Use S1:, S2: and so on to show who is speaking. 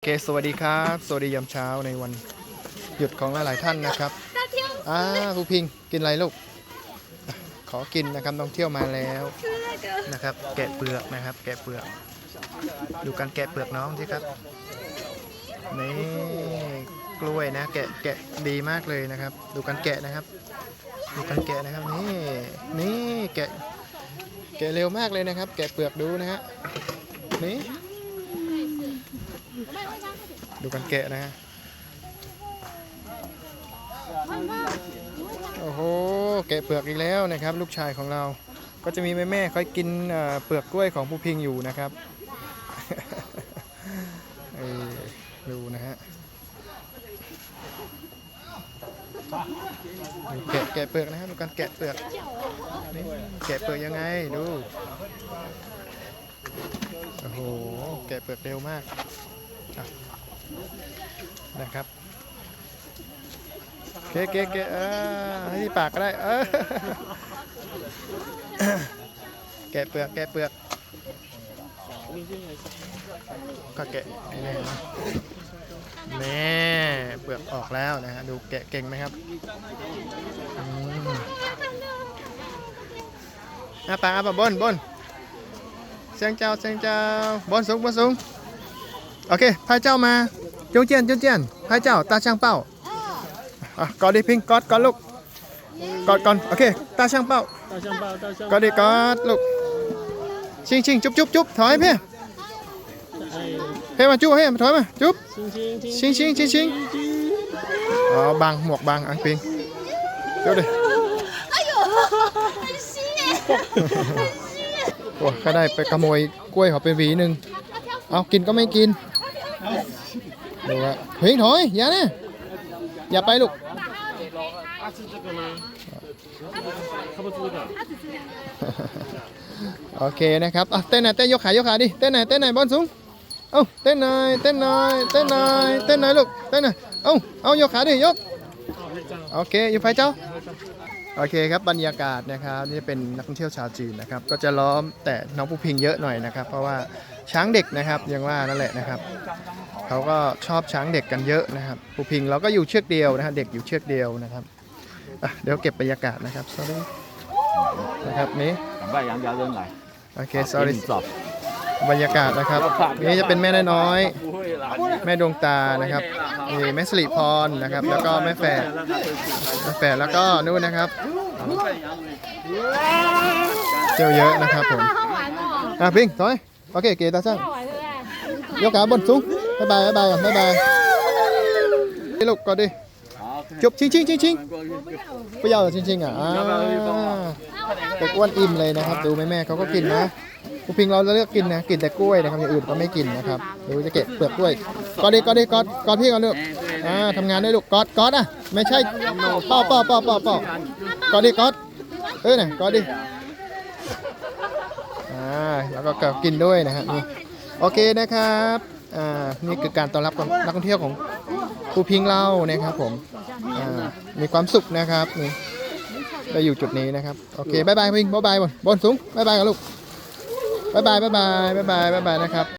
S1: โอเคสวัสดีครับ สวัสดียามเช้าในวันหยุดของหลายๆท่านนะครับอ่าครูพิงกินอะไรลูกอะขอกินนะครับต้องเที่ยวมาแล้วนะครับ แกะเปลือกนะครับ แกะเปลือก ดูการแกะเปลือกน้องสิครับ นี่กล้วยนะ แกะแกะดีมากเลยนะครับ ดูการแกะนะครับ ดูการแกะนะครับนี่นี่แกะแกะเร็วมากเลยนะครับ แกะเปลือกดูนะฮะนี่ ดูกันแกะนะฮะ โอ้โห แกะเปลือกอีกแล้วนะครับ ลูกชายของเรา ก็จะมีแม่แม่คอยกินเปลือกกล้วยของผู้พิงอยู่นะครับดูนะฮะแกะแกะเปลือกนะครับดูการแกะเปลือกนี่แกะเปลือกยังไงดู โอ้โห แกะเปลือกเร็วมากนะครับเกะเกะเกะเออให้ที่ปากก็ได้เออแกะเปลือกแกะเปลือกก็แกะนี่นะแม่เปลือกออกแล้วนะฮะดูแกะเก่งไหมครับอะปากอะปากบนบน xin chào xin chào. Bón xuống bón xuống ok phải chào mà. Chúng chiên chúng chiên. Phải chào ta sang bảo à, có đi pin có có lúc. Có con ok ta sang bảo có đi có lúc. Xin xin chúc chúc chúc. Thoái phía thế mà chúc thế mà thoái mà. Chúc. Xin xin xin xin. Ờ, bằng một bằng ăn pin chúc đi. โอ้ยก็ได้ไปขโมยกล้วยเขาไปหวีหนึ่งเอากินก็ไม่กินดูว่าเฮ้ยถอยอย่านะอย่าไปลูกโอเคนะครับเต้นหน่อยเต้นยกขายกขาดิเต้นหน่อยเต้นหน่อยบอลสูงเอ้าเต้นหน่อยเต้นหน่อยเต้นหน่อยเต้นหน่อยลูกเต้นหน่อยเอ้าเอายกขาดิยกโอเคอยู่ไปเจ้า โอเคครับบรรยากาศนะครับนี่เป็นนักท่องเที่ยวชาวจีนนะครับ ก็จะล้อมแต่น้องผู้พิงเยอะหน่อยนะครับ เพราะว่าช้างเด็กนะครับยังว่านั่นแหละนะครับเขาก็ชอบช้างเด็กกันเยอะนะครับ ผู้พิงเราก็อยู่เชือกเดียวนะฮะเด็กอยู่เชือกเดียวนะครับเดี๋ยวเก็บบรรยากาศนะครับส sorry นะครับนี่
S2: บรรยากาศเรื่องไร
S1: โอเค
S2: ส
S1: sorry บรรยากาศนะครับ นี่จะเป็นแม่น้อย แม่ดวงตานะครับ มีแม่สิริพรนะครับ แล้วก็แม่แฝดแม่แฝดแล้วก็นู่นนะครับเจียวเยอะนะครับผมอะพิงถอยโอเคเกตาช่างยกขาบนสูงบ๊ายบายบายบายลูกกอด
S2: ดิ
S1: จุบชิงชิงชิงชิง。ไม่ยาวเหรอชิงชิงอะอ่าเด็กอ้วนอิ่มเลยนะครับ ดูแม่แม่เขาก็กินนะผู้พิงเราจะเลือกกินนะกินแต่กล้วยนะครับอย่างอื่นก็ไม่กินนะครับดูจะเก็บเปลือกกล้วยกอดดิกอดดิกอดกอดพี่ก่อนลูกอ่าทำงานด้วยลูกกอดกอดอะไม่ใช่เป้าเป้าเป้าเป้าเป้ากอดดิกอดเอ้ยน่ะกอดดิอ่าแล้วก็กินด้วยนะฮะนี่โอเคนะครับ นี่คือการต้อนรับนักท่องเที่ยวของภูพิงเล่านะครับผมมีความสุขนะครับได้อยู่จุดนี้นะครับโอเคบายบายพิงบายบายบนบนสูงบายบายกับลูกบายบายบายบายบายบายบายนะครับ